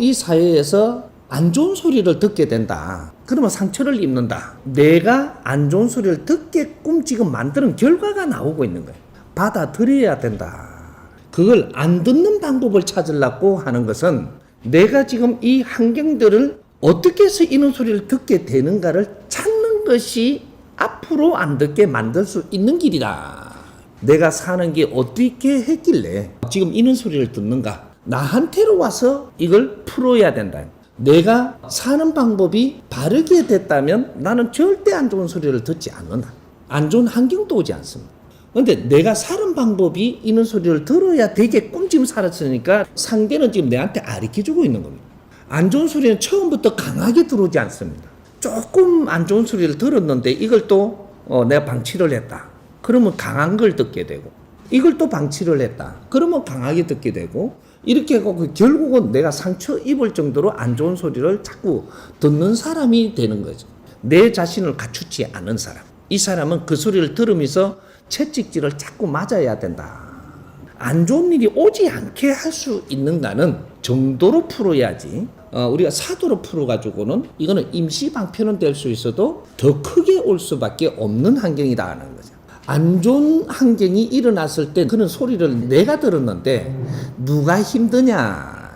이 사회에서 안 좋은 소리를 듣게 된다. 그러면 상처를 입는다. 내가 안 좋은 소리를 듣게끔 지금 만드는 결과가 나오고 있는 거예요. 받아들여야 된다. 그걸 안 듣는 방법을 찾으려고 하는 것은 내가 지금 이 환경들을 어떻게 해서 이런 소리를 듣게 되는가를 찾는 것이 앞으로 안 듣게 만들 수 있는 길이다. 내가 사는 게 어떻게 했길래 지금 이런 소리를 듣는가? 나한테로 와서 이걸 풀어야 된다. 내가 사는 방법이 바르게 됐다면 나는 절대 안 좋은 소리를 듣지 않는다. 안 좋은 환경도 오지 않습니다. 근데 내가 사는 방법이 이런 소리를 들어야 되게끔 지금 살았으니까 상대는 지금 내한테 아리켜 주고 있는 겁니다. 안 좋은 소리는 처음부터 강하게 들어오지 않습니다. 조금 안 좋은 소리를 들었는데 이걸 또 어, 내가 방치를 했다. 그러면 강한 걸 듣게 되고 이걸 또 방치를 했다. 그러면 강하게 듣게 되고 이렇게 하고 그 결국은 내가 상처 입을 정도로 안 좋은 소리를 자꾸 듣는 사람이 되는 거죠. 내 자신을 갖추지 않은 사람. 이 사람은 그 소리를 들으면서 채찍질을 자꾸 맞아야 된다. 안 좋은 일이 오지 않게 할 수 있는가는 정도로 풀어야지. 어, 우리가 사도로 풀어가지고는 이거는 임시 방편은 될 수 있어도 더 크게 올 수밖에 없는 환경이다 하는 거죠. 안 좋은 환경이 일어났을 때 그런 소리를 내가 들었는데 누가 힘드냐?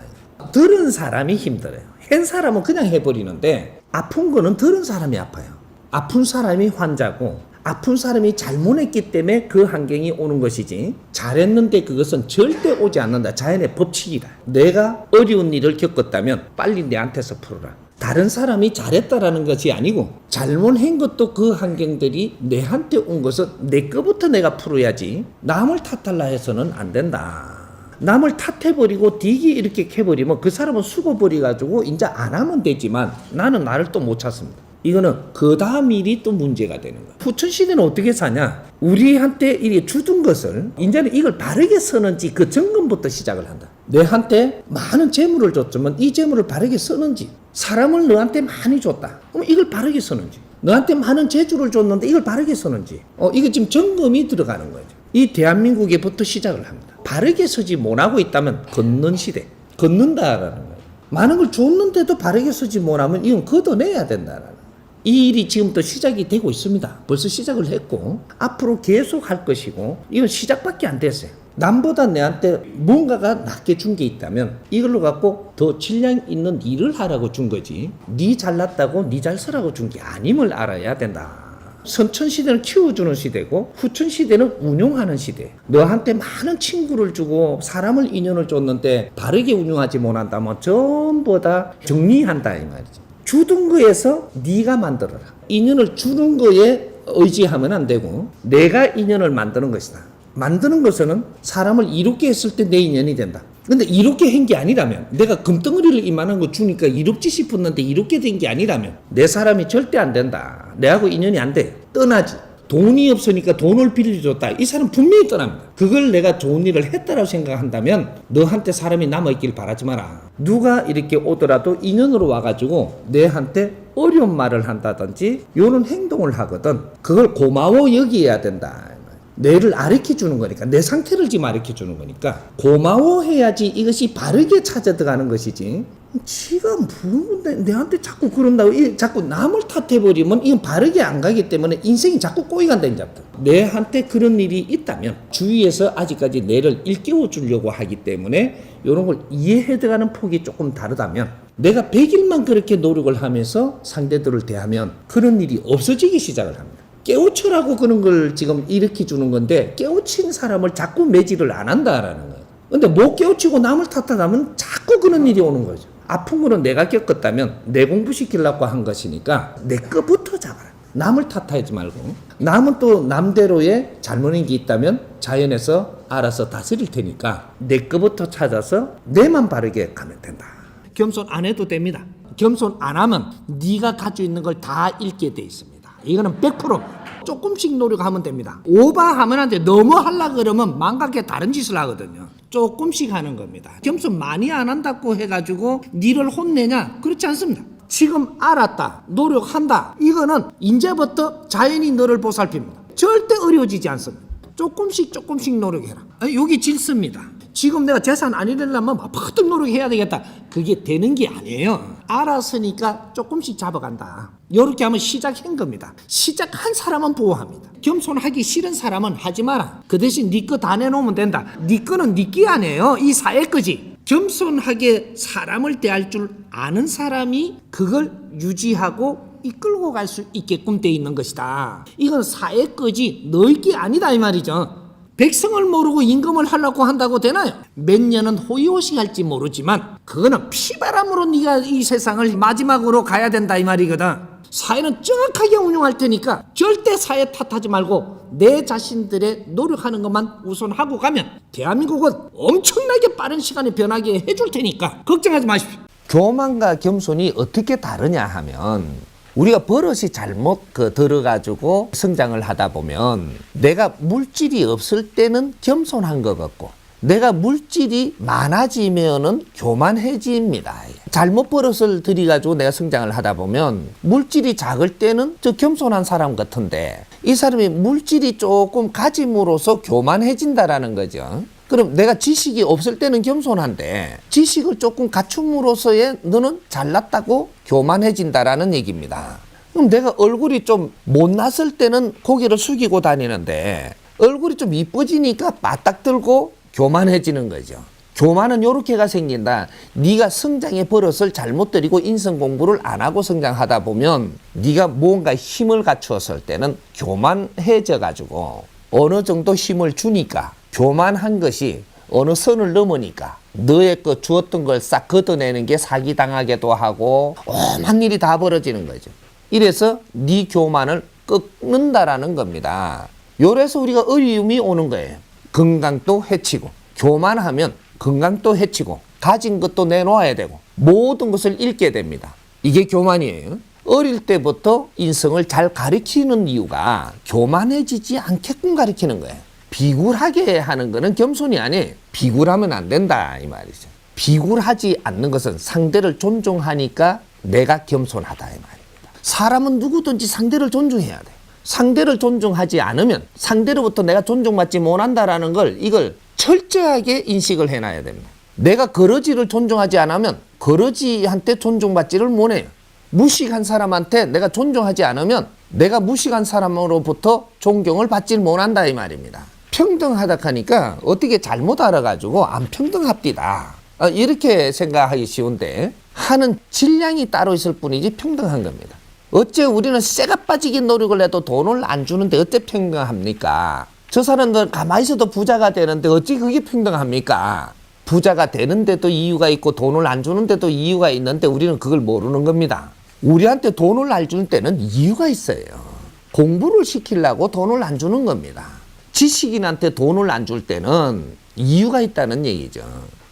들은 사람이 힘들어요. 한 사람은 그냥 해버리는데 아픈 거는 들은 사람이 아파요. 아픈 사람이 환자고 아픈 사람이 잘못했기 때문에 그 환경이 오는 것이지 잘했는데 그것은 절대 오지 않는다. 자연의 법칙이다. 내가 어려운 일을 겪었다면 빨리 내한테서 풀어라. 다른 사람이 잘했다라는 것이 아니고 잘못한 것도 그 환경들이 내한테 온 것은 내 거부터 내가 풀어야지 남을 탓할라 해서는 안 된다. 남을 탓해버리고 디기 이렇게 캐버리면 그 사람은 죽어버려가지고 이제 안 하면 되지만 나는 나를 또 못 찾습니다. 이거는 그 다음 일이 또 문제가 되는 거야. 후천 시대는 어떻게 사냐? 우리한테 이게 주둔 것을 이제는 이걸 바르게 쓰는지 그 점검부터 시작을 한다. 내한테 많은 재물을 줬지만 이 재물을 바르게 쓰는지 사람을 너한테 많이 줬다. 그럼 이걸 바르게 쓰는지 너한테 많은 재주를 줬는데 이걸 바르게 쓰는지 어 이게 지금 점검이 들어가는 거죠. 이 대한민국에부터 시작을 합니다. 바르게 쓰지 못하고 있다면 걷는 시대, 걷는다라는 거예요. 많은 걸 줬는데도 바르게 쓰지 못하면 이건 걷어내야 거예요. 이 일이 지금부터 시작이 되고 있습니다. 벌써 시작을 했고 앞으로 계속 할 것이고 이건 시작밖에 안 됐어요. 남보다 내한테 뭔가가 낮게 준 게 있다면 이걸로 갖고 더 질량 있는 일을 하라고 준 거지. 네 잘났다고 네잘 쓰라고 준 게 아님을 알아야 된다. 선천 시대는 키워주는 시대고 후천 시대는 운용하는 시대. 너한테 많은 친구를 주고 사람을 인연을 줬는데 바르게 운용하지 못한다면 전부 다 정리한다 이 말이지. 주둔 거에서 네가 만들어라. 인연을 주는 거에 의지하면 안 되고 내가 인연을 만드는 것이다. 만드는 것은 사람을 이롭게 했을 때 내 인연이 된다. 근데 이롭게 한 게 아니라면 내가 금덩어리를 이만한 거 주니까 이롭지 싶었는데 이롭게 된 게 아니라면 내 사람이 절대 안 된다. 내하고 인연이 안 돼. 떠나지. 돈이 없으니까 돈을 빌려줬다. 이 사람 분명히 떠납니다. 그걸 내가 좋은 일을 했다라고 생각한다면 너한테 사람이 남아있길 바라지 마라. 누가 이렇게 오더라도 인연으로 와가지고 내한테 어려운 말을 한다든지 이런 행동을 하거든. 그걸 고마워 여기해야 된다. 내를 아르켜 주는 거니까 내 상태를 지금 아르켜 주는 거니까 고마워해야지 이것이 바르게 찾아 들어가는 것이지. 지가 뭔데? 내한테 자꾸 그런다고 이 자꾸 남을 탓해 버리면 이건 바르게 안 가기 때문에 인생이 자꾸 꼬이간다 이제부터 내한테 그런 일이 있다면 주위에서 아직까지 내를 일깨워 주려고 하기 때문에 이런 걸 이해해 들어가는 폭이 조금 다르다면 내가 100일만 그렇게 노력을 하면서 상대들을 대하면 그런 일이 없어지기 시작을 합니다. 깨우쳐라고 그런 걸 지금 일으켜 주는 건데 깨우친 사람을 자꾸 매질을 안 한다라는 거예요. 근데 못 깨우치고 남을 탓하다면 자꾸 그런 일이 오는 거죠. 아픈 거는 내가 겪었다면 내 공부시키려고 한 것이니까 내 거부터 잡아라. 남을 탓하지 말고 남은 또 남대로의 잘못인 게 있다면 자연에서 알아서 다스릴 테니까 내 거부터 찾아서 내만 바르게 가면 된다. 겸손 안 해도 됩니다. 겸손 안 하면 네가 가지고 있는 걸 다 잃게 돼 있습니다. 이거는 100% 조금씩 노력하면 됩니다. 오버하면 안 돼. 너무 하려 그러면 망각해 다른 짓을 하거든요. 조금씩 하는 겁니다. 겸손 많이 안 한다고 해가지고 니를 혼내냐? 그렇지 않습니다. 지금 알았다. 노력한다. 이거는 이제부터 자연이 너를 보살핍니다. 절대 어려워지지 않습니다. 조금씩 조금씩 노력해라. 아, 여기 질습니다. 지금 내가 재산 안 잃으려면 막 퍼뜩 노력해야 되겠다. 그게 되는 게 아니에요. 알았으니까 조금씩 잡아간다. 이렇게 하면 시작한 겁니다. 시작한 사람은 보호합니다. 겸손하기 싫은 사람은 하지 마라. 그 대신 네 거 다 내놓으면 된다. 네 거는 네게 아니에요. 이 사회 거지. 겸손하게 사람을 대할 줄 아는 사람이 그걸 유지하고 이끌고 갈 수 있게끔 돼 있는 것이다. 이건 사회 거지 너희 게 아니다 이 말이죠. 백성을 모르고 임금을 하려고 한다고 되나요? 몇 년은 호의호식할지 모르지만 그거는 피바람으로 네가 이 세상을 마지막으로 가야 된다 이 말이거든. 사회는 정확하게 운영할 테니까 절대 사회 탓하지 말고 내 자신들의 노력하는 것만 우선하고 가면 대한민국은 엄청나게 빠른 시간에 변하게 해줄 테니까 걱정하지 마십시오. 교만과 겸손이 어떻게 다르냐 하면 우리가 버릇이 잘못 그 들어가지고 성장을 하다 보면 내가 물질이 없을 때는 겸손한 것 같고 내가 물질이 많아지면은 교만해집니다. 잘못 버릇을 들이가지고 내가 성장을 하다 보면 물질이 작을 때는 저 겸손한 사람 같은데 이 사람이 물질이 조금 가짐으로써 교만해진다라는 거죠. 그럼 내가 지식이 없을 때는 겸손한데 지식을 조금 갖춤으로써의 너는 잘났다고 교만해진다라는 얘기입니다. 그럼 내가 얼굴이 좀 못났을 때는 고개를 숙이고 다니는데 얼굴이 좀 이뻐지니까 맞닥 들고 교만해지는 거죠. 교만은 요렇게가 생긴다. 네가 성장의 버릇을 잘못 들이고 인성 공부를 안 하고 성장하다 보면 네가 뭔가 힘을 갖추었을 때는 교만해져 가지고 어느 정도 힘을 주니까 교만한 것이 어느 선을 넘으니까 너의 그 주었던 걸 싹 걷어내는 게 사기당하기도 하고 오만 일이 다 벌어지는 거죠. 이래서 네 교만을 꺾는다라는 겁니다. 요래서 우리가 어려움이 오는 거예요. 건강도 해치고 교만하면 건강도 해치고 가진 것도 내놓아야 되고 모든 것을 잃게 됩니다. 이게 교만이에요. 어릴 때부터 인성을 잘 가르치는 이유가 교만해지지 않게끔 가르치는 거예요. 비굴하게 하는 거는 겸손이 아니에요. 비굴하면 안 된다 이 말이죠. 비굴하지 않는 것은 상대를 존중하니까 내가 겸손하다 이 말입니다. 사람은 누구든지 상대를 존중해야 돼. 상대를 존중하지 않으면 상대로부터 내가 존중받지 못한다라는 걸 이걸 철저하게 인식을 해놔야 됩니다. 내가 거러지를 존중하지 않으면 거러지한테 존중받지를 못해요. 무식한 사람한테 내가 존중하지 않으면 내가 무식한 사람으로부터 존경을 받지 못한다 이 말입니다. 평등하다 하니까 어떻게 잘못 알아가지고 안 평등합디다. 아, 이렇게 생각하기 쉬운데 하는 질량이 따로 있을 뿐이지 평등한 겁니다. 어째 우리는 쇠가 빠지게 노력을 해도 돈을 안 주는데 어째 평등합니까? 저 사람들 가만히 있어도 부자가 되는데 어찌 그게 평등합니까? 부자가 되는데도 이유가 있고 돈을 안 주는데도 이유가 있는데 우리는 그걸 모르는 겁니다. 우리한테 돈을 안 주는 때는 이유가 있어요. 공부를 시키려고 돈을 안 주는 겁니다. 지식인한테 돈을 안 줄 때는 이유가 있다는 얘기죠.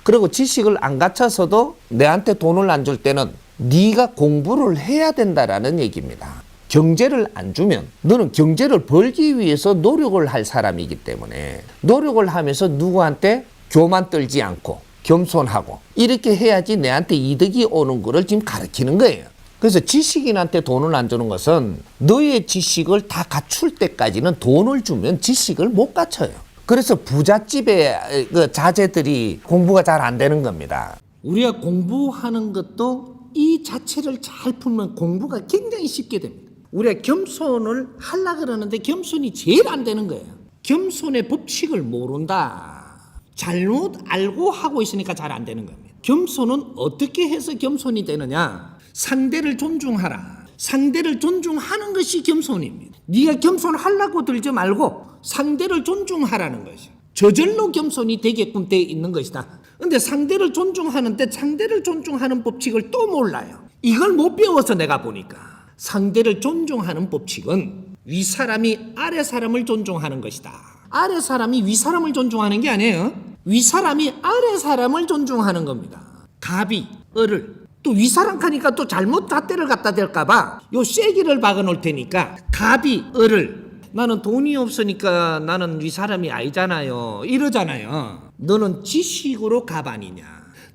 그리고 지식을 안 갖춰서도 내한테 돈을 안 줄 때는 네가 공부를 해야 된다라는 얘기입니다. 경제를 안 주면 너는 경제를 벌기 위해서 노력을 할 사람이기 때문에 노력을 하면서 누구한테 교만 떨지 않고 겸손하고 이렇게 해야지 내한테 이득이 오는 거를 지금 가르치는 거예요. 그래서 지식인한테 돈을 안 주는 것은 너의 지식을 다 갖출 때까지는 돈을 주면 지식을 못 갖춰요. 그래서 부잣집의 그 자제들이 공부가 잘 안 되는 겁니다. 우리가 공부하는 것도 이 자체를 잘 풀면 공부가 굉장히 쉽게 됩니다. 우리가 겸손을 하려 그러는데 겸손이 제일 안 되는 거예요. 겸손의 법칙을 모른다. 잘못 알고 하고 있으니까 잘 안 되는 겁니다. 겸손은 어떻게 해서 겸손이 되느냐? 상대를 존중하라. 상대를 존중하는 것이 겸손입니다. 네가 겸손하려고 들지 말고 상대를 존중하라는 것이죠. 저절로 겸손이 되게끔 돼 있는 것이다. 근데 상대를 존중하는데 상대를 존중하는 법칙을 또 몰라요. 이걸 못 배워서 내가 보니까 상대를 존중하는 법칙은 위 사람이 아래 사람을 존중하는 것이다. 아래 사람이 위 사람을 존중하는 게 아니에요. 위 사람이 아래 사람을 존중하는 겁니다. 갑이 을을 또 위 사람 하니까 또 잘못 잣대를 갖다 댈까봐 요 쐐기를 박아 놓을 테니까 갑이 을을 나는 돈이 없으니까 나는 위 사람이 아니잖아요. 이러잖아요. 너는 지식으로 갑 아니냐?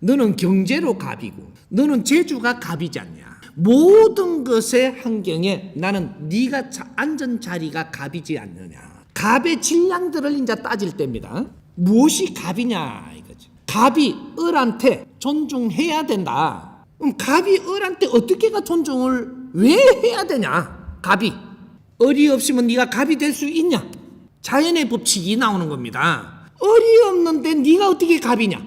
너는 경제로 갑이고, 너는 재주가 갑이지 않냐? 모든 것의 환경에 나는 네가 자- 앉은 자리가 갑이지 않느냐? 갑의 질량들을 이제 따질 때입니다. 무엇이 갑이냐 이거죠. 갑이 을한테 존중해야 된다. 그럼 갑이 을한테 어떻게가 존중을 왜 해야 되냐? 갑이 을이 없으면 네가 갑이 될 수 있냐? 자연의 법칙이 나오는 겁니다. 을이 없는데 네가 어떻게 갑이냐?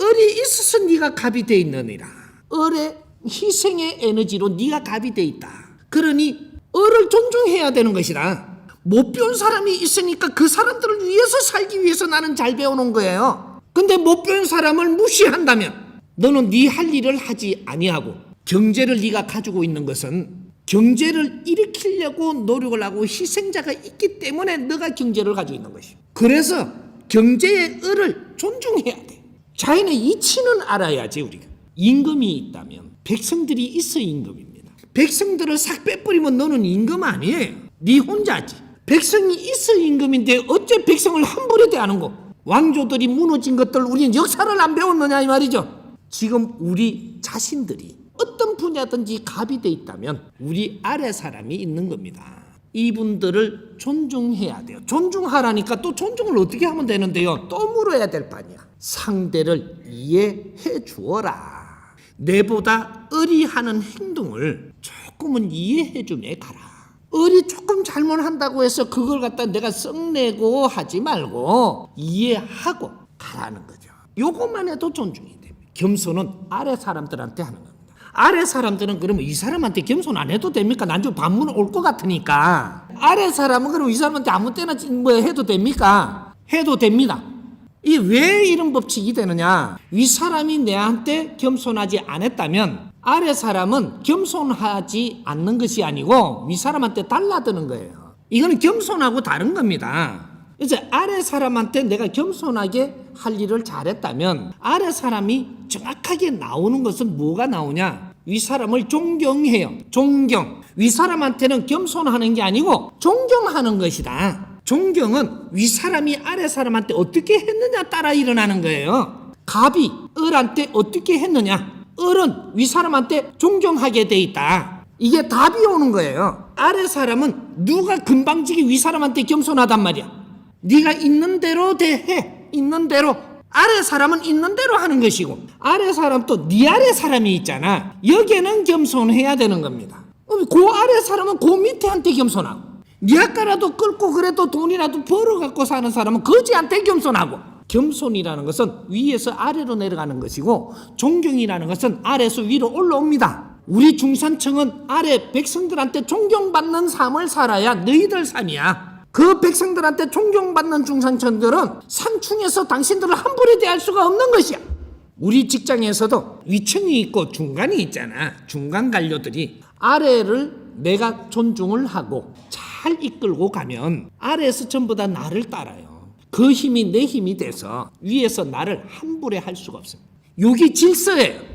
을이 있어서 네가 갑이 돼 있느니라. 을의 희생의 에너지로 네가 갑이 돼 있다. 그러니 을을 존중해야 되는 것이다. 못 배운 사람이 있으니까 그 사람들을 위해서 살기 위해서 나는 잘 배워놓은 거예요. 근데 못 배운 사람을 무시한다면 너는 네 할 일을 하지 아니하고 경제를 네가 가지고 있는 것은 경제를 일으키려고 노력을 하고 희생자가 있기 때문에 너가 경제를 가지고 있는 것이요. 그래서 경제의 을을 존중해야 돼. 자연의 이치는 알아야지 우리가. 임금이 있다면 백성들이 있어 임금입니다. 백성들을 싹 빼버리면 너는 임금 아니에요. 네 혼자지. 백성이 있어 임금인데 어째 백성을 함부로 대하는 거? 왕조들이 무너진 것들 우리는 역사를 안 배웠느냐 이 말이죠. 지금 우리 자신들이 어떤 분야든지 갑이 돼 있다면 우리 아래 사람이 있는 겁니다. 이분들을 존중해야 돼요. 존중하라니까 또 존중을 어떻게 하면 되는데요? 또 물어야 될 판이야. 상대를 이해해 주어라. 내보다 을이 하는 행동을 조금은 이해해 주며 가라. 을이 조금 잘못한다고 해서 그걸 갖다 내가 썩내고 하지 말고 이해하고 가라는 거죠. 요것만 해도 존중이. 겸손은 아래 사람들한테 하는 겁니다. 아래 사람들은 그러면 이 사람한테 겸손 안 해도 됩니까? 난좀 반문 올 것 같으니까. 아래 사람은 그럼 이 사람한테 아무 때나 뭐 해도 됩니까? 해도 됩니다. 이 왜 이런 법칙이 되느냐? 위 사람이 내한테 겸손하지 않았다면 아래 사람은 겸손하지 않는 것이 아니고 위 사람한테 달라드는 거예요. 이거는 겸손하고 다른 겁니다. 이제 아래 사람한테 내가 겸손하게 할 일을 잘했다면 아래 사람이 정확하게 나오는 것은 뭐가 나오냐? 위 사람을 존경해요. 존경. 위 사람한테는 겸손하는 게 아니고 존경하는 것이다. 존경은 위 사람이 아래 사람한테 어떻게 했느냐 따라 일어나는 거예요. 갑이 을한테 어떻게 했느냐? 을은 위 사람한테 존경하게 돼 있다. 이게 답이 오는 거예요. 아래 사람은 누가 금방지기 위 사람한테 겸손하단 말이야. 네가 있는 대로 대해. 있는 대로. 아래 사람은 있는 대로 하는 것이고 아래 사람 또 네 아래 사람이 있잖아. 여기는 겸손해야 되는 겁니다. 그 아래 사람은 그 밑에한테 겸손하고 네 아까라도 끌고 그래도 돈이라도 벌어 갖고 사는 사람은 거지한테 겸손하고 겸손이라는 것은 위에서 아래로 내려가는 것이고 존경이라는 것은 아래에서 위로 올라옵니다. 우리 중산층은 아래 백성들한테 존경받는 삶을 살아야 너희들 삶이야 그 백성들한테 존경받는 중산층들은 상충에서 당신들을 함부로 대할 수가 없는 것이야. 우리 직장에서도 위층이 있고 중간이 있잖아. 중간 관료들이 아래를 내가 존중을 하고 잘 이끌고 가면 아래에서 전부 다 나를 따라요. 그 힘이 내 힘이 돼서 위에서 나를 함부로 할 수가 없습니다. 여기 질서예요.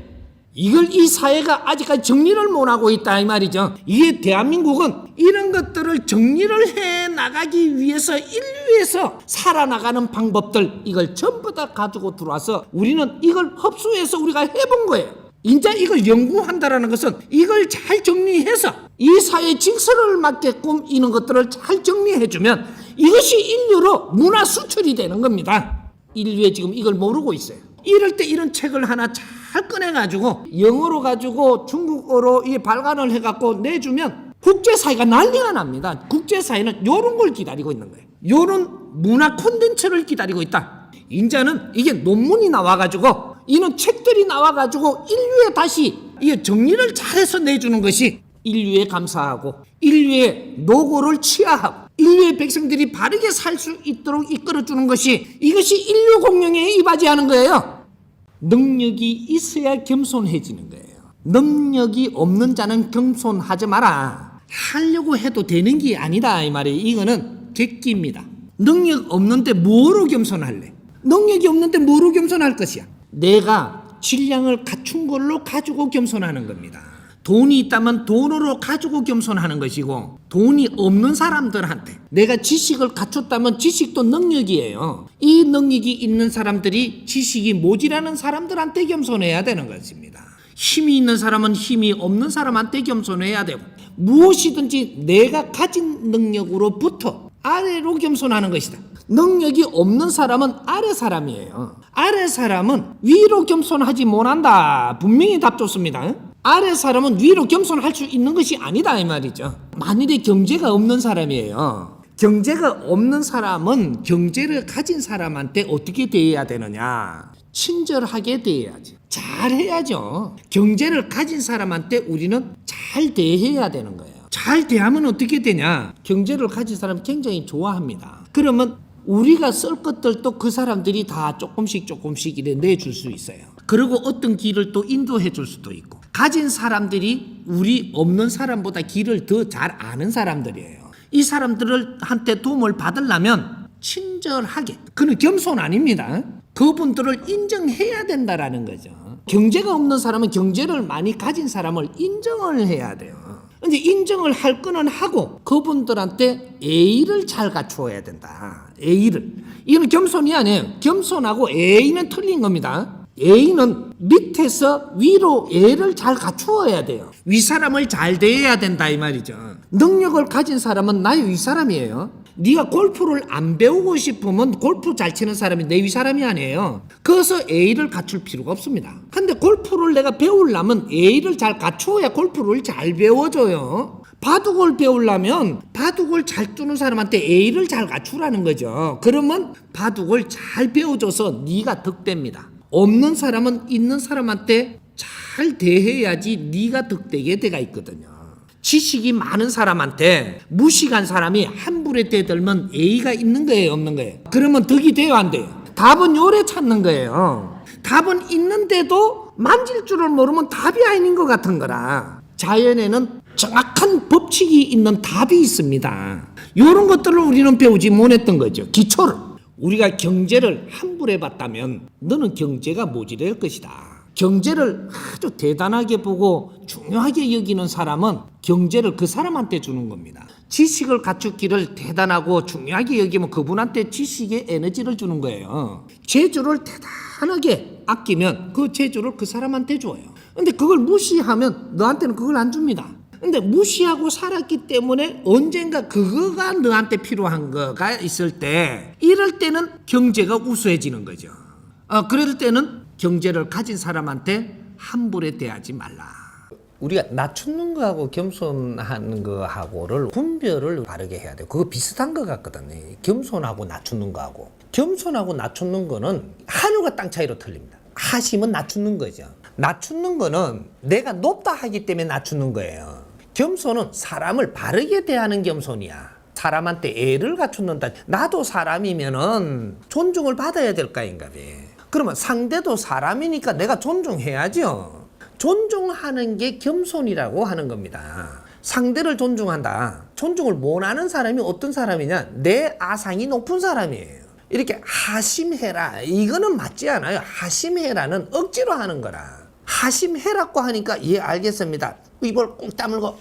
이걸 이 사회가 아직까지 정리를 못 하고 있다 이 말이죠. 이게 대한민국은 이런 것들을 정리를 해 나가기 위해서 인류에서 살아나가는 방법들 이걸 전부 다 가지고 들어와서 우리는 이걸 흡수해서 우리가 해본 거예요. 이제 이걸 연구한다라는 것은 이걸 잘 정리해서 이 사회 질서를 맞게끔 이런 것들을 잘 정리해주면 이것이 인류로 문화 수출이 되는 겁니다. 인류에 지금 이걸 모르고 있어요. 이럴 때 이런 책을 하나 잘 꺼내 가지고 영어로 가지고 중국어로 이 발간을 해 갖고 내주면 국제사회가 난리가 납니다. 국제사회는 요런 걸 기다리고 있는 거예요. 요런 문화 콘텐츠를 기다리고 있다. 인자는 이게 논문이 나와가지고 이런 책들이 나와가지고 인류에 다시 이 정리를 잘해서 내주는 것이 인류에 감사하고 인류의 노고를 취하하고 인류의 백성들이 바르게 살 수 있도록 이끌어주는 것이 이것이 인류 공룡에 이바지하는 거예요. 능력이 있어야 겸손해지는 거예요. 능력이 없는 자는 겸손하지 마라. 하려고 해도 되는 게 아니다 이 말이에요. 이거는 객기입니다. 능력 없는데 뭐로 겸손할래? 능력이 없는데 뭐로 겸손할 것이야? 내가 질량을 갖춘 걸로 가지고 겸손하는 겁니다. 돈이 있다면 돈으로 가지고 겸손하는 것이고 돈이 없는 사람들한테 내가 지식을 갖췄다면 지식도 능력이에요. 이 능력이 있는 사람들이 지식이 모자라는 사람들한테 겸손해야 되는 것입니다. 힘이 있는 사람은 힘이 없는 사람한테 겸손해야 되고 무엇이든지 내가 가진 능력으로부터 아래로 겸손하는 것이다. 능력이 없는 사람은 아래 사람이에요. 아래 사람은 위로 겸손하지 못한다. 분명히 답 좋습니다. 아래 사람은 위로 겸손할 수 있는 것이 아니다 이 말이죠. 만일에 경제가 없는 사람이에요. 경제가 없는 사람은 경제를 가진 사람한테 어떻게 대해야 되느냐? 친절하게 대해야지. 잘해야죠. 경제를 가진 사람한테 우리는 잘 대해야 되는 거예요. 잘 대하면 어떻게 되냐? 경제를 가진 사람 굉장히 좋아합니다. 그러면 우리가 쓸 것들도 그 사람들이 다 조금씩 조금씩 이래 내줄 수 있어요. 그리고 어떤 길을 또 인도해 줄 수도 있고. 가진 사람들이 우리 없는 사람보다 길을 더 잘 아는 사람들이에요. 이 사람들을 한테 도움을 받으려면 친절하게. 그는 겸손 아닙니다. 그분들을 인정해야 된다라는 거죠. 경제가 없는 사람은 경제를 많이 가진 사람을 인정을 해야 돼요. 근데 인정을 할 거는 하고 그분들한테 A를 잘 갖추어야 된다. A를. 이건 겸손이 아니에요. 겸손하고 A는 틀린 겁니다. A는 밑에서 위로 A를 잘 갖추어야 돼요. 윗사람을 잘 대해야 된다 이 말이죠. 능력을 가진 사람은 나의 윗사람이에요. 네가 골프를 안 배우고 싶으면 골프 잘 치는 사람이 내 윗사람이 아니에요. 그래서 A를 갖출 필요가 없습니다. 근데 골프를 내가 배우려면 A를 잘 갖추어야 골프를 잘 배워줘요. 바둑을 배우려면 바둑을 잘 두는 사람한테 A를 잘 갖추라는 거죠. 그러면 바둑을 잘 배워줘서 네가 득됩니다. 없는 사람은 있는 사람한테 잘 대해야지 네가 득되게 돼가 있거든요. 지식이 많은 사람한테 무식한 사람이 한 불에 대들면 A가 있는 거예요, 없는 거예요? 그러면 덕이 돼요, 안 돼요? 답은 요래 찾는 거예요. 답은 있는데도 만질 줄을 모르면 답이 아닌 것 같은 거라. 자연에는 정확한 법칙이 있는 답이 있습니다. 이런 것들을 우리는 배우지 못했던 거죠. 기초를. 우리가 경제를 환불해 봤다면 너는 경제가 모질할 것이다. 경제를 아주 대단하게 보고 중요하게 여기는 사람은 경제를 그 사람한테 주는 겁니다. 지식을 갖추기를 대단하고 중요하게 여기면 그분한테 지식의 에너지를 주는 거예요. 재주를 대단하게 아끼면 그 재주를 그 사람한테 줘요. 근데 그걸 무시하면 너한테는 그걸 안 줍니다. 근데 무시하고 살았기 때문에 언젠가 그거가 너한테 필요한 거가 있을 때 이럴 때는 경제가 우수해지는 거죠. 어, 그럴 때는 경제를 가진 사람한테 함부로 대하지 말라. 우리가 낮추는 거하고 겸손하는 거하고를 분별을 바르게 해야 돼요. 그거 비슷한 것 같거든요. 겸손하고 낮추는 거하고. 겸손하고 낮추는 거는 하늘과 땅 차이로 틀립니다. 하심은 낮추는 거죠. 낮추는 거는 내가 높다 하기 때문에 낮추는 거예요. 겸손은 사람을 바르게 대하는 겸손이야. 사람한테 애를 갖추는다. 나도 사람이면은 존중을 받아야 될 거인가 봐. 그러면 상대도 사람이니까 내가 존중해야죠. 존중하는 게 겸손이라고 하는 겁니다. 상대를 존중한다. 존중을 못하는 사람이 어떤 사람이냐? 내 아상이 높은 사람이에요. 이렇게 하심해라. 이거는 맞지 않아요. 하심해라는 억지로 하는 거라. 하심해라고 하니까 예 알겠습니다. 입을 꾹 다물고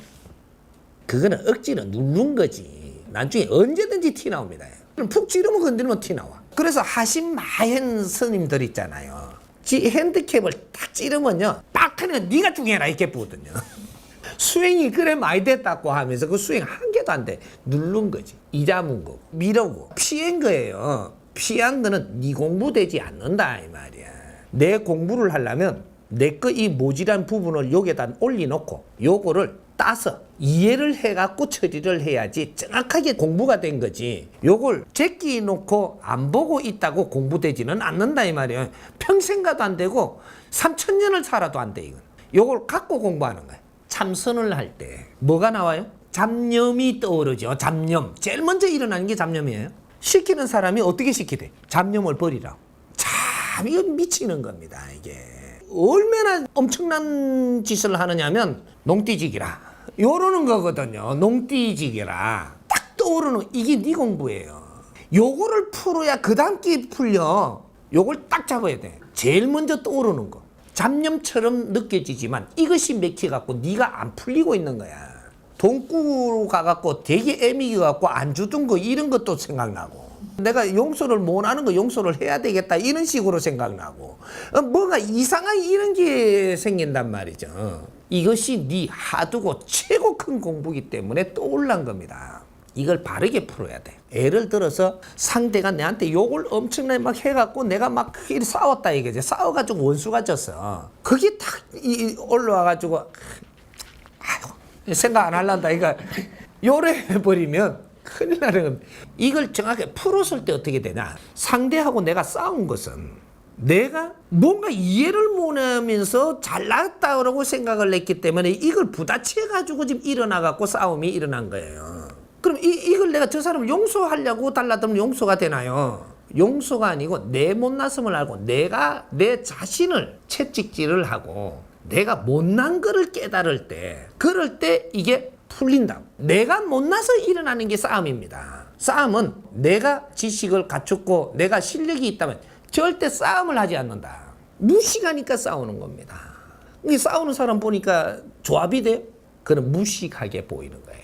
그거는 억지로 누른 거지. 나중에 언제든지 티 나옵니다. 푹 찌르면 건드리면 티 나와. 그래서 하심 마현 스님들 있잖아요. 지 핸드캡을 딱 찌르면요. 딱 하면 네가 중요해라 이렇게 보거든요. 수행이 그래 많이 됐다고 하면서 그 수행 한 개도 안 돼. 누른 거지. 이자문 거고 미루고 피한 거예요. 피한 거는 네 공부 되지 않는다 이 말이야. 내 공부를 하려면 내 거 이 모질한 부분을 여기다 올려놓고 요거를 따서 이해를 해갖고 처리를 해야지 정확하게 공부가 된 거지. 요걸 제끼 놓고 안 보고 있다고 공부되지는 않는다 이 말이에요. 평생 가도 안 되고 3천 년을 살아도 안 돼 이건. 요걸 갖고 공부하는 거야. 참선을 할 때 뭐가 나와요? 잡념이 떠오르죠. 잡념. 제일 먼저 일어나는 게 잡념이에요. 시키는 사람이 어떻게 시키대? 잡념을 버리라고. 참 이거 미치는 겁니다 이게 얼마나 엄청난 짓을 하느냐면 농띠지기라. 요러는 거거든요. 농띠지기라. 딱 떠오르는 이게 네 공부예요. 요거를 풀어야 그 다음 게 풀려. 요걸 딱 잡아야 돼. 제일 먼저 떠오르는 거. 잡념처럼 느껴지지만 이것이 맥혀갖고 네가 안 풀리고 있는 거야. 돈구로 가갖고 되게 애미기 갖고 안 주던 거 이런 것도 생각나고 내가 용서를 못하는 거 용서를 해야 되겠다 이런 식으로 생각나고 어, 뭔가 이상한 이런 게 생긴단 말이죠 이것이 네 하두고 최고 큰 공부기 때문에 떠올란 겁니다 이걸 바르게 풀어야 돼. 예를 들어서 상대가 내한테 욕을 엄청나게 막 해갖고 내가 막 크게 싸웠다 이거지. 싸워가지고 원수가 졌어. 그게 탁 이- 올라와가지고 아이고 생각 안 할란다 이거 요래 해버리면 큰일 나는. 이걸 정확하게 풀었을 때 어떻게 되냐 상대하고 내가 싸운 것은 내가 뭔가 이해를 못하면서 잘났다 그러고 생각을 했기 때문에 이걸 부딪혀 가지고 지금 일어나 갖고 싸움이 일어난 거예요. 그럼 이, 이걸 내가 저 사람을 용서하려고 달라들면 용서가 되나요? 용서가 아니고 내 못났음을 알고 내가 내 자신을 채찍질을 하고 내가 못난 거를 깨달을 때 그럴 때 이게 풀린다. 내가 못나서 일어나는 게 싸움입니다. 싸움은 내가 지식을 갖췄고 내가 실력이 있다면 절대 싸움을 하지 않는다. 무식하니까 싸우는 겁니다. 이 싸우는 사람 보니까 조합이 돼? 그는 무식하게 보이는 거예요.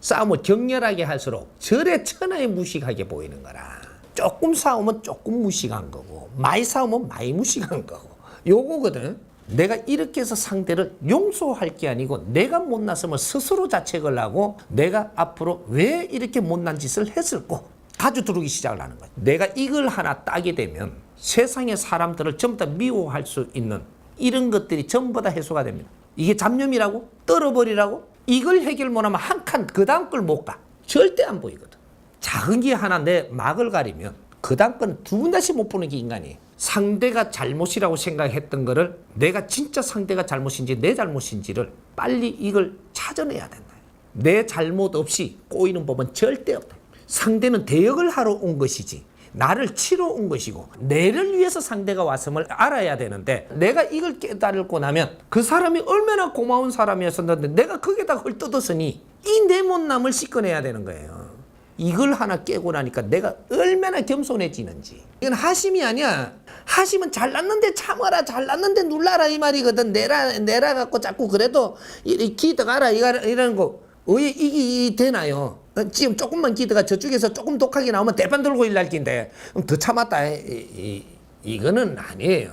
싸움을 격렬하게 할수록 절에 천하에 무식하게 보이는 거라. 조금 싸우면 조금 무식한 거고, 많이 싸우면 많이 무식한 거고. 요거거든. 내가 이렇게 해서 상대를 용서할 게 아니고 내가 못났음을 스스로 자책을 하고 내가 앞으로 왜 이렇게 못난 짓을 했을까 가져 두르기 시작을 하는 거야. 내가 이걸 하나 따게 되면 세상의 사람들을 전부 다 미워할 수 있는 이런 것들이 전부 다 해소가 됩니다. 이게 잡념이라고? 떨어버리라고? 이걸 해결 못하면 한 칸 그 다음 걸 못 가. 절대 안 보이거든. 작은 게 하나 내 막을 가리면 그 다음 건두번 다시 못 보는 게 인간이에요. 상대가 잘못이라고 생각했던 거를 내가 진짜 상대가 잘못인지 내 잘못인지를 빨리 이걸 찾아내야 된다. 내 잘못 없이 꼬이는 법은 절대 없다. 상대는 대역을 하러 온 것이지. 나를 치러 온 것이고 내를 위해서 상대가 왔음을 알아야 되는데 내가 이걸 깨달고 나면 그 사람이 얼마나 고마운 사람이었었는데 내가 거기다 헐뜯었으니 이 내 못남을 씻어내야 되는 거예요. 이걸 하나 깨고 나니까 내가 얼마나 겸손해지는지. 이건 하심이 아니야. 하심은 잘났는데 참아라, 잘났는데 눌라라 이 말이거든. 내라, 내라 갖고 자꾸 그래도 이 기득하라 이러는 거. 왜 이게 이- 되나요? 어, 지금 조금만 기드가 저쪽에서 조금 독하게 나오면 대판 들고 일날 긴데 더 참았다. 이, 이, 이 거는 아니에요.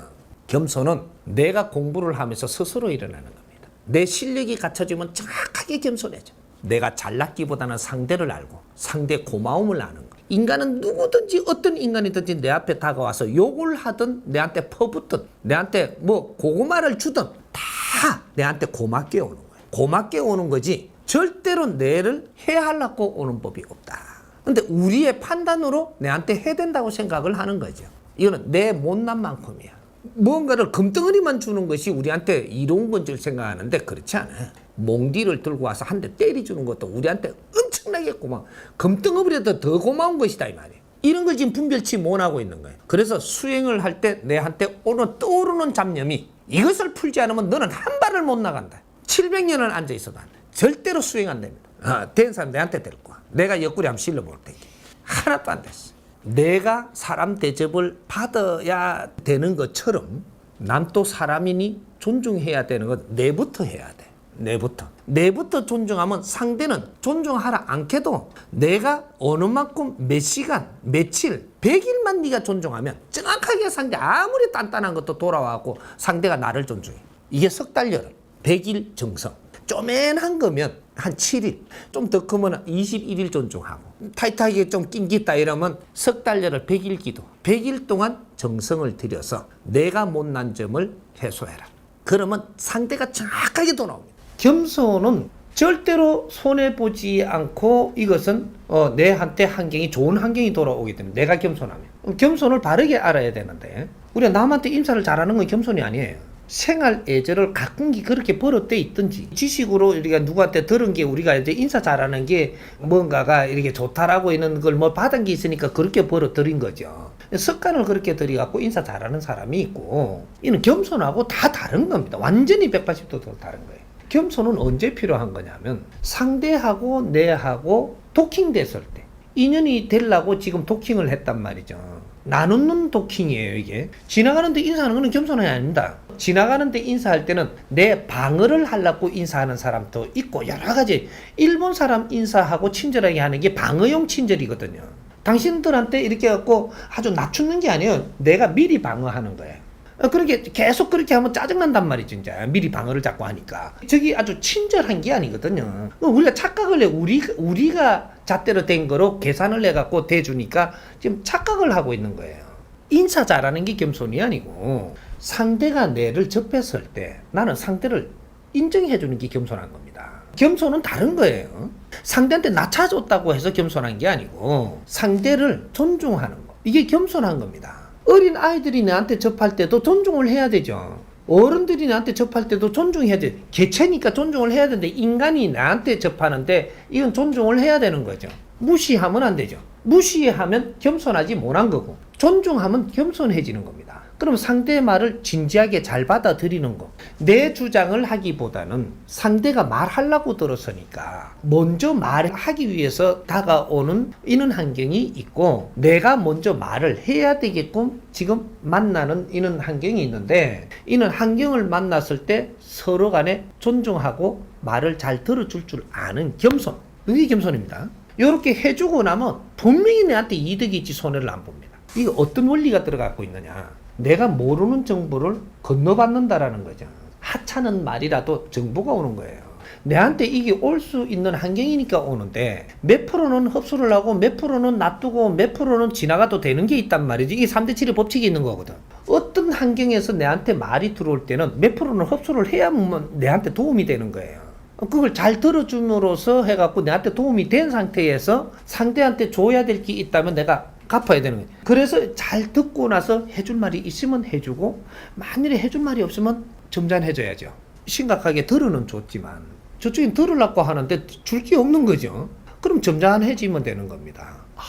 겸손은 내가 공부를 하면서 스스로 일어나는 겁니다. 내 실력이 갖춰지면 정확하게 겸손해져. 내가 잘났기보다는 상대를 알고 상대 고마움을 아는 거. 인간은 누구든지 어떤 인간이든지 내 앞에 다가와서 욕을 하든 내한테 퍼붓든 내한테 뭐 고구마를 주든 다 내한테 고맙게 오는 거예요. 고맙게 오는 거지 절대로 내를 해하려고 오는 법이 없다. 근데 우리의 판단으로 내한테 해된다고 생각을 하는 거죠. 이거는 내 못난 만큼이야. 뭔가를 금덩어리만 주는 것이 우리한테 이로운 건 줄 생각하는데 그렇지 않아. 몽디를 들고 와서 한 대 때려주는 것도 우리한테 엄청나게 고마워. 금덩어리보다 더 고마운 것이다 이 말이에요. 이런 걸 지금 분별치 못하고 있는 거예요. 그래서 수행을 할 때 내한테 오는 떠오르는 잡념이 이것을 풀지 않으면 너는 한 발을 못 나간다. 700년을 앉아 있어도 안 돼. 절대로 수행 안 됩니다. 아, 된 사람 내한테 데리고 와. 내가 옆구리 한번 실러 볼 테니. 하나도 안 됐어. 내가 사람 대접을 받아야 되는 것처럼 난 또 사람이니 존중해야 되는 건 내부터 해야 돼. 내부터. 내부터 존중하면 상대는 존중하라 않게도 내가 어느 만큼 몇 시간, 며칠, 100일만 네가 존중하면 정확하게 상대 아무리 단단한 것도 돌아와갖고 상대가 나를 존중해. 이게 석달 열흘, 100일 정성. 쪼맨한 거면 한 7일, 좀 더 크면 21일 존중하고, 타이트하게 좀 낑기다 이러면 석달 열흘 100일 기도, 100일 동안 정성을 들여서 내가 못난 점을 해소해라. 그러면 상대가 정확하게 돌아옵니다. 겸손은 절대로 손해 보지 않고 이것은 어, 내한테 환경이 좋은 환경이 돌아오기 때문에 내가 겸손하면 겸손을 바르게 알아야 되는데 우리가 남한테 인사를 잘하는 건 겸손이 아니에요. 생활 예절을 가끔기 그렇게 버릇돼 있든지 지식으로 우리가 누구한테 들은 게 우리가 이제 인사 잘하는 게 뭔가가 이렇게 좋다라고 있는 걸 뭐 받은 게 있으니까 그렇게 버릇 들인 거죠. 습관을 그렇게 들이갖고 인사 잘하는 사람이 있고 이는 겸손하고 다 다른 겁니다. 완전히 180도 더 다른 거예요. 겸손은 언제 필요한 거냐면 상대하고 내하고 도킹됐을 때 인연이 되려고 지금 도킹을 했단 말이죠. 나누는 도킹이에요 이게. 지나가는데 인사하는 거는 겸손이 아닙니다. 지나가는데 인사할 때는 내 방어를 하려고 인사하는 사람도 있고 여러 가지 일본 사람 인사하고 친절하게 하는 게 방어용 친절이거든요. 당신들한테 이렇게 갖고 아주 낮추는 게 아니에요. 내가 미리 방어하는 거예요. 어, 그렇게 계속 그렇게 하면 짜증난단 말이죠, 이제. 미리 방어를 잡고 하니까. 저기 아주 친절한 게 아니거든요. 어, 우리가 착각을 해. 우리, 우리가 잣대로 된 거로 계산을 해갖고 대주니까 지금 착각을 하고 있는 거예요. 인사 잘하는 게 겸손이 아니고 상대가 내를 접했을 때 나는 상대를 인정해 주는 게 겸손한 겁니다. 겸손은 다른 거예요. 상대한테 낮춰줬다고 해서 겸손한 게 아니고 상대를 존중하는 거. 이게 겸손한 겁니다. 어린 아이들이 나한테 접할 때도 존중을 해야 되죠. 어른들이 나한테 접할 때도 존중해야 돼. 개체니까 존중을 해야 되는데 인간이 나한테 접하는데 이건 존중을 해야 되는 거죠. 무시하면 안 되죠. 무시하면 겸손하지 못한 거고 존중하면 겸손해지는 겁니다. 그럼 상대의 말을 진지하게 잘 받아들이는 거. 내 주장을 하기보다는 상대가 말하려고 들었으니까 먼저 말하기 위해서 다가오는 이런 환경이 있고 내가 먼저 말을 해야 되게끔 지금 만나는 이런 환경이 있는데 이런 환경을 만났을 때 서로 간에 존중하고 말을 잘 들어줄 줄 아는 겸손. 이게 겸손입니다. 이렇게 해주고 나면 분명히 내한테 이득이 있지 손해를 안 봅니다. 이게 어떤 원리가 들어가고 있느냐? 내가 모르는 정보를 건너받는다라는 거죠. 하찮은 말이라도 정보가 오는 거예요. 내한테 이게 올 수 있는 환경이니까 오는데 몇 프로는 흡수를 하고 몇 프로는 놔두고 몇 프로는 지나가도 되는 게 있단 말이지. 이게 3대 7의 법칙이 있는 거거든. 어떤 환경에서 내한테 말이 들어올 때는 몇 프로는 흡수를 해야만 내한테 도움이 되는 거예요. 그걸 잘 들어줌으로써 해갖고 내한테 도움이 된 상태에서 상대한테 줘야 될 게 있다면 내가 갚아야 되는 거예요. 그래서 잘 듣고 나서 해줄 말이 있으면 해주고 만일에 해줄 말이 없으면 점잖해줘야죠. 심각하게 들어는 줬지만 저쪽엔 들으려고 하는데 줄 게 없는 거죠. 그럼 점잖해지면 되는 겁니다. 아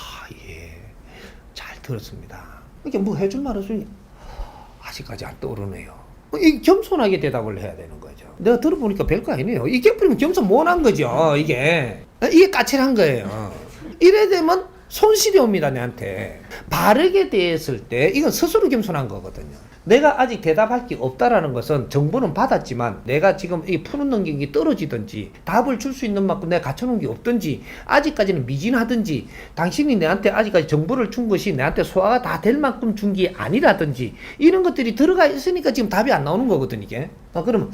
예, 잘 들었습니다. 이게 뭐 해줄 말 없으니 아직까지 안 떠오르네요. 이 겸손하게 대답을 해야 되는 거죠. 내가 들어보니까 별거 아니네요. 이게 뿌리면 겸손 못한 거죠. 이게 이게 까칠한 거예요. 이래 되면 손실이 옵니다 내한테. 바르게 대했을 때 이건 스스로 겸손한 거거든요. 내가 아직 대답할 게 없다라는 것은 정보는 받았지만 내가 지금 이 푸는 능력이 떨어지든지 답을 줄 수 있는 만큼 내가 갖춰놓은 게 없든지 아직까지는 미진하든지 당신이 내한테 아직까지 정보를 준 것이 내한테 소화가 다 될 만큼 준 게 아니라든지 이런 것들이 들어가 있으니까 지금 답이 안 나오는 거거든 이게. 아 그러면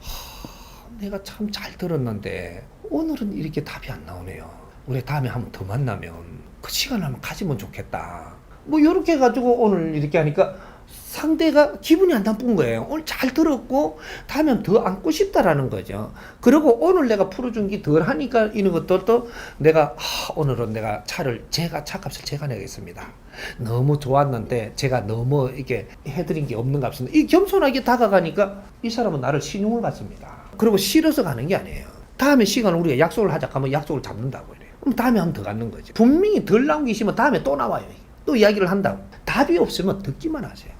하, 내가 참 잘 들었는데 오늘은 이렇게 답이 안 나오네요. 우리 다음에 한번 더 만나면 그 시간을 한번 가지면 좋겠다. 뭐 이렇게 해가지고 오늘 이렇게 하니까 상대가 기분이 안 나쁜 거예요. 오늘 잘 들었고 다음엔 더 안고 싶다라는 거죠. 그리고 오늘 내가 풀어준 게 덜 하니까 이런 것들도 내가 아, 오늘은 내가 차를 제가 차값을 제가 내겠습니다. 너무 좋았는데 제가 너무 이게 해드린 게 없는 값입니다. 이 겸손하게 다가가니까 이 사람은 나를 신용을 받습니다. 그리고 싫어서 가는 게 아니에요. 다음에 시간 우리가 약속을 하자 하면 약속을 잡는다고 이래요. 그럼 다음에 한 번 더 갖는 거죠. 분명히 덜 나온 게 있으면 다음에 또 나와요. 또 이야기를 한다고. 답이 없으면 듣기만 하세요.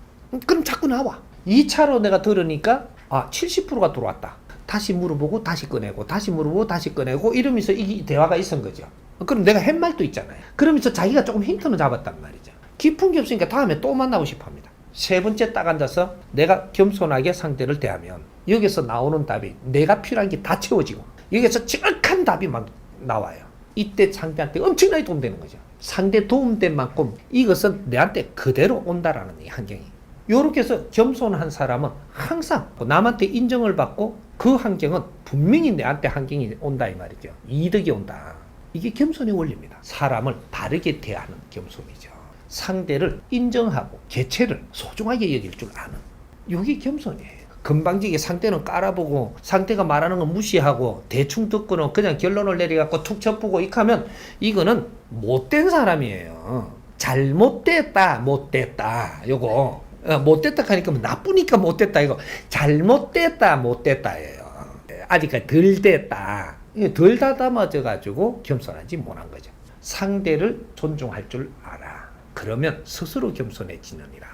그럼 자꾸 나와. 2차로 내가 들으니까 아 70%가 들어왔다. 다시 물어보고 다시 꺼내고 다시 물어보고 다시 꺼내고 이러면서 이 대화가 있은 거죠. 그럼 내가 한 말도 있잖아요. 그러면서 자기가 조금 힌트는 잡았단 말이죠. 깊은 게 없으니까 다음에 또 만나고 싶어 합니다. 세 번째 딱 앉아서 내가 겸손하게 상대를 대하면 여기서 나오는 답이 내가 필요한 게 다 채워지고 여기서 정확한 답이 막 나와요. 이때 상대한테 엄청나게 도움되는 거죠. 상대 도움된 만큼 이것은 내한테 그대로 온다라는 이 환경이. 요렇게 해서 겸손한 사람은 항상 남한테 인정을 받고 그 환경은 분명히 내한테 환경이 온다 이 말이죠. 이득이 온다. 이게 겸손의 원리입니다. 사람을 바르게 대하는 겸손이죠. 상대를 인정하고 개체를 소중하게 여길 줄 아는. 이게 겸손이에요. 금방지게 상대는 깔아보고 상대가 말하는 건 무시하고 대충 듣고는 그냥 결론을 내려갖고 툭 쳐보고 이하면 이거는 못된 사람이에요. 잘못됐다, 못됐다. 요거 어, 못됐다 하니까 뭐 나쁘니까 못됐다 이거 잘못됐다, 못됐다예요. 아직까지 덜 됐다. 덜 다담아져 가지고 겸손하지 못한 거죠. 상대를 존중할 줄 알아. 그러면 스스로 겸손해지느니라.